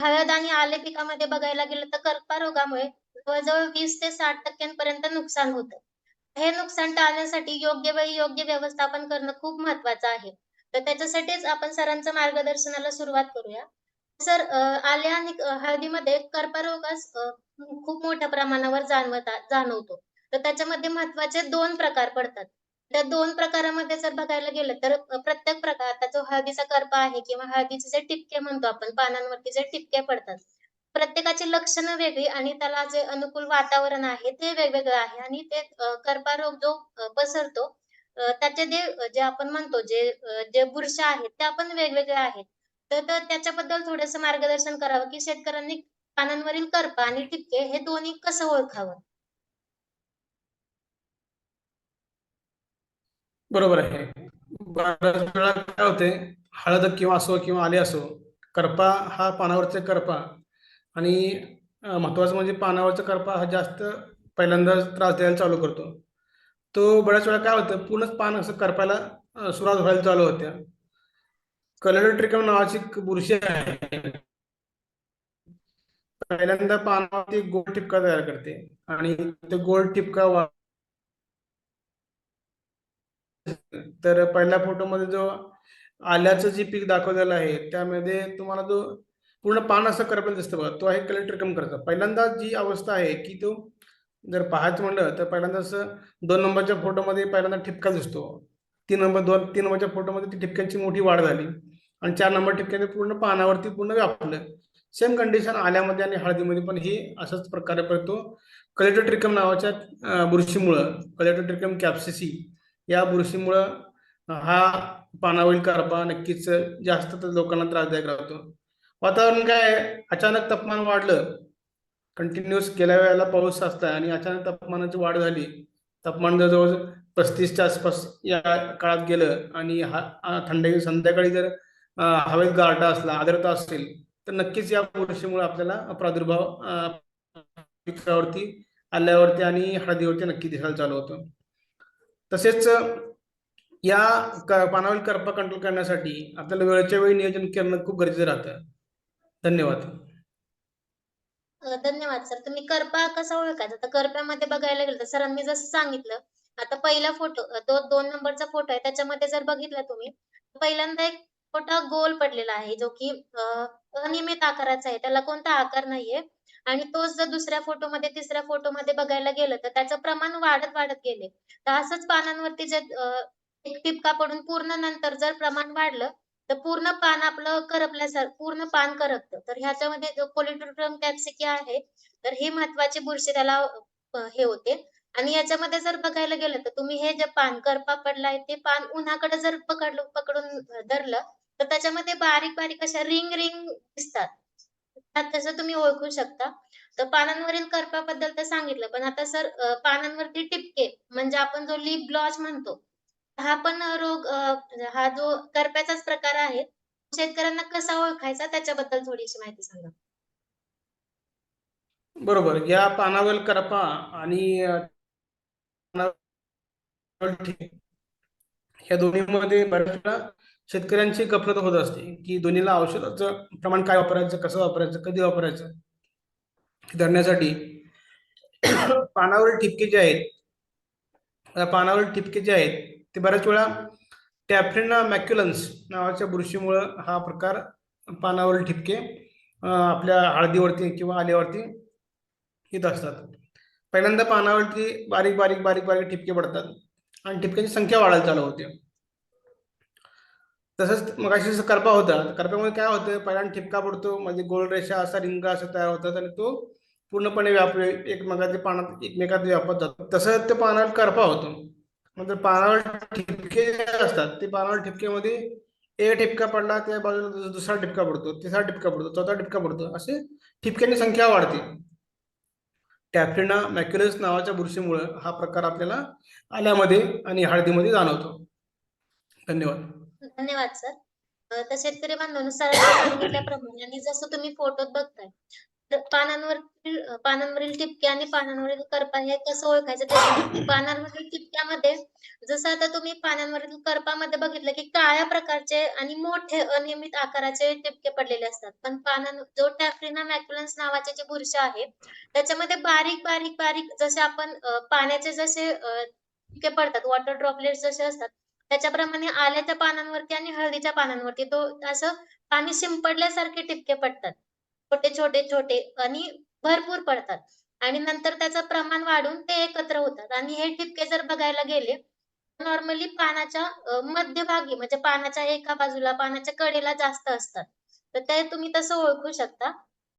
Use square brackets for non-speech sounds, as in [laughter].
हळद आणि आले पिकामध्ये बघायला गेलं तर करपा रोगामुळे जवळजवळ वीस ते साठ टक्क्यांपर्यंत नुकसान होतं. हे नुकसान टाळण्यासाठी योग्य वेळी योग्य व्यवस्थापन करणं खूप महत्वाचं आहे. तर त्याच्यासाठीच आपण सरांच्या मार्गदर्शनाला सुरुवात करूया. सर आले आणि हळदीमध्ये कर्करोगास खूप मोठ्या प्रमाणावर जाणवता जाणवतो. तर त्याच्यामध्ये महत्त्वाचे दोन प्रकार पडतात. त्या दोन प्रकारामध्ये जर बघायला गेलं तर प्रत्येक प्रकार आता जो हळदीचा करपा आहे किंवा हळदीचे जे ठिपके म्हणतो आपण पानांवरती जे ठिपके पडतात. प्रत्येकाची लक्षणं वेगळी आणि त्याला जे अनुकूल वातावरण आहे ते वेगवेगळं आहे आणि ते करपा रोग जो पसरतो त्याचे जे जे आपण म्हणतो जे जे बुरशा आहेत त्या पण वेगवेगळ्या आहेत. तर त्याच्याबद्दल थोडंसं मार्गदर्शन करावं, की शेतकऱ्यांनी पानांवरील करपा आणि ठिपके हे दोन्ही कसं ओळखावं? बरोबर आहे. बऱ्याच वेळा काय होते, हळद किंवा असो किंवा आले असो, करपा हा पानावरचा करपा आणि महत्वाचं म्हणजे पानावरचा करपा हा जास्त पहिल्यांदा त्रास द्यायला चालू करतो. तो बऱ्याच वेळा काय होतं, पूर्णच पान असं करपायला सुरुवात व्हायला चालू होते. कलोडेट्रिकम नावाची बुरशी आहे. पहिल्यांदा पानावरती गोल ठिपका तयार करते आणि ते गोल ठिपका वा तर पहिल्या फोटोमध्ये जो आल्याचं जे पीक दाखवलेलं आहे त्यामध्ये तुम्हाला जो पूर्ण पान असं करपेल दिसतं बघा तो आहे कलेक्ट्रिकम करता. पहिल्यांदा जी अवस्था आहे की तो जर पाहायचं म्हणलं तर पहिल्यांदा असं दोन नंबरच्या फोटोमध्ये पहिल्यांदा ठिपका दिसतो. तीन नंबर दोन तीन नंबरच्या फोटोमध्ये ती ठिपक्यांची मोठी वाढ झाली आणि चार नंबर ठिपक्याने पूर्ण पानावरती पूर्ण व्यापलं. सेम कंडिशन आल्यामध्ये आणि हळदीमध्ये पण ही अशाच प्रकारे पडतो. कलेक्टोट्रिकम नावाच्या बुरशीमुळं कलेक्टोट्रिकम कॅप्सिसी या बुरशीमुळं हा पानावरील कारबा नक्कीच जास्त लोकांना त्रासदायक राहतो. वातावरण काय अचानक तापमान वाढलं. कंटिन्युअस गेल्या वेळेला पाऊस असता आणि अचानक तापमानाची वाढ झाली. तापमान जवळजवळ पस्तीसच्या आसपास या काळात गेलं आणि हा थंडी संध्याकाळी जर हवेत गारटा असला आर्द्रता असेल तर नक्कीच या बुरशीमुळे आपल्याला प्रादुर्भाव पिकावरती आल्यावरती आणि हळदीवरती नक्की दिसायला चालू होतं. तसेच या पानावरील करपा कंट्रोल करण्यासाठी आपल्याला वेळच्या वेळी नियोजन करणं खूप गरजेचं राहतं धन्यवाद धन्यवाद सर. तुम्ही करपा कसा ओळखायचा? तर करप्यामध्ये बघायला गेलं तर सरांनी जसं सांगितलं, आता पहिला फोटो तो दोन नंबरचा फोटो आहे त्याच्यामध्ये जर बघितला तुम्ही, पहिल्यांदा एक मोठा गोल पडलेला आहे जो की अनियमित आकाराचा आहे. त्याला कोणता आकार नाहीये आणि तोच जर दुसऱ्या फोटोमध्ये, तिसऱ्या फोटोमध्ये बघायला गेलं तर त्याचं प्रमाण वाढत, वाढत गेले. तर असंच पानांवरती जे एक ठिपका पडून पूर्ण नंतर जर प्रमाण वाढलं, तर पूर्ण पान आपलं करपल्यासारखं पूर्ण पान करपतं. तर ह्याच्यामध्ये जो कॅप्सिकी आहे, तर हे महत्त्वाचे बुरशी त्याला हे होते आणि याच्यामध्ये जर बघायला गेलं तर तुम्ही हे जे पान करपा पडलाय ते पान उन्हाकडे जर पकडलं पकडून धरलं, तर त्याच्यामध्ये बारीक-बारीक अशा रिंग-रिंग दिसतात. तसं तुम्ही ओळखू शकता. तर पानांवरील करपाबद्दल तर सांगितलं, पण आता सर पानांवरती टिपके म्हणजे आपण जो लिप ग्लॉस म्हणतो, हा पण रोग हा जो करप्याचाच प्रकार आहे. शेतकऱ्यांना कसा ओळखायचा त्याच्याबद्दल थोडीशी माहिती सांगा? बरोबर या पानावरील करपा आणि या दोन्हीमध्ये बऱ्याच वेळा शेतकऱ्यांची गफलत होत असते की दोन्हीला औषधाचं प्रमाण काय वापरायचं कसं वापरायचं कधी वापरायचं? धरण्यासाठी [clears throat] पानावरील ठिपके जे आहेत पानावर पानावरील ठिपके जे आहेत ते बऱ्याच वेळा टॅफ्रिना मॅक्युलन्स नावाच्या बुरशीमुळं हा प्रकार पानावरील ठिपके आपल्या हळदीवरती किंवा आल्यावरती येत असतात. पहिल्यांदा पानावरती बारीक बारीक बारीक बारीक ठिपके पडतात आणि ठिपक्यांची संख्या वाढायला चालू होते. तसंच मगाशी जसं करपा होता तर करप्यामुळे काय होतं पहिल्यांदा ठिपका पडतो म्हणजे गोल रेषा असा रिंग असा तयार होतात आणि तो पूर्णपणे व्याप एकमेकाच्या पानात एकमेकात व्यापत जातो. तसं ते पानावर करपा होतो. नंतर पानावर ठिपके जे असतात ते पानावर ठिपक्यामध्ये एक ठिपका पडला त्या बाजूला दुसरा ठिपका पडतो तिसरा ठिपका पडतो चौथा ठिपका पडतो असे ठिपक्यांची संख्या वाढते. टॅफ्रिना मॅक्युलस नावाच्या बुरशीमुळे हा प्रकार आपल्याला आल्यामध्ये आणि हळदीमध्ये जाणवतो. धन्यवाद. धन्यवाद सर. तर शेतकरी बांधवांनो सर सांगितल्याप्रमाणे आणि जसं तुम्ही फोटोत बघताय, पानांवर पानांवरील टिपके आणि पानांवरील करपा हे कसं ओळखायचं ते पानांवरील टिपक्यामध्ये जसं आता तुम्ही पानांवरील करपामध्ये बघितलं की काळ्या प्रकारचे आणि मोठे अनियमित आकाराचे टिपके पडलेले असतात. पण पानां जो टॅफ्रिना मॅक्युलन्स नावाचे जे बुरशी आहे, त्याच्यामध्ये बारीक, बारीक, बारीक जसे आपण पाण्याचे जसे टिपके पडतात, वॉटर ड्रॉपलेट्स जसे असतात, त्याच्याप्रमाणे आल्याच्या पानांवरती आणि हळदीच्या पानांवरती तो असं पाणी शिंपडल्यासारखे ठिपके पडतात. छोटे, छोटे, छोटे आणि भरपूर पडतात आणि नंतर त्याचं प्रमाण वाढून ते एकत्र होतात आणि हे ठिपके जर बघायला गेले, नॉर्मली पानाच्या मध्यभागी म्हणजे पानाच्या एका बाजूला, पानाच्या कडेला जास्त असतात. तर ते तुम्ही तसं ओळखू शकता.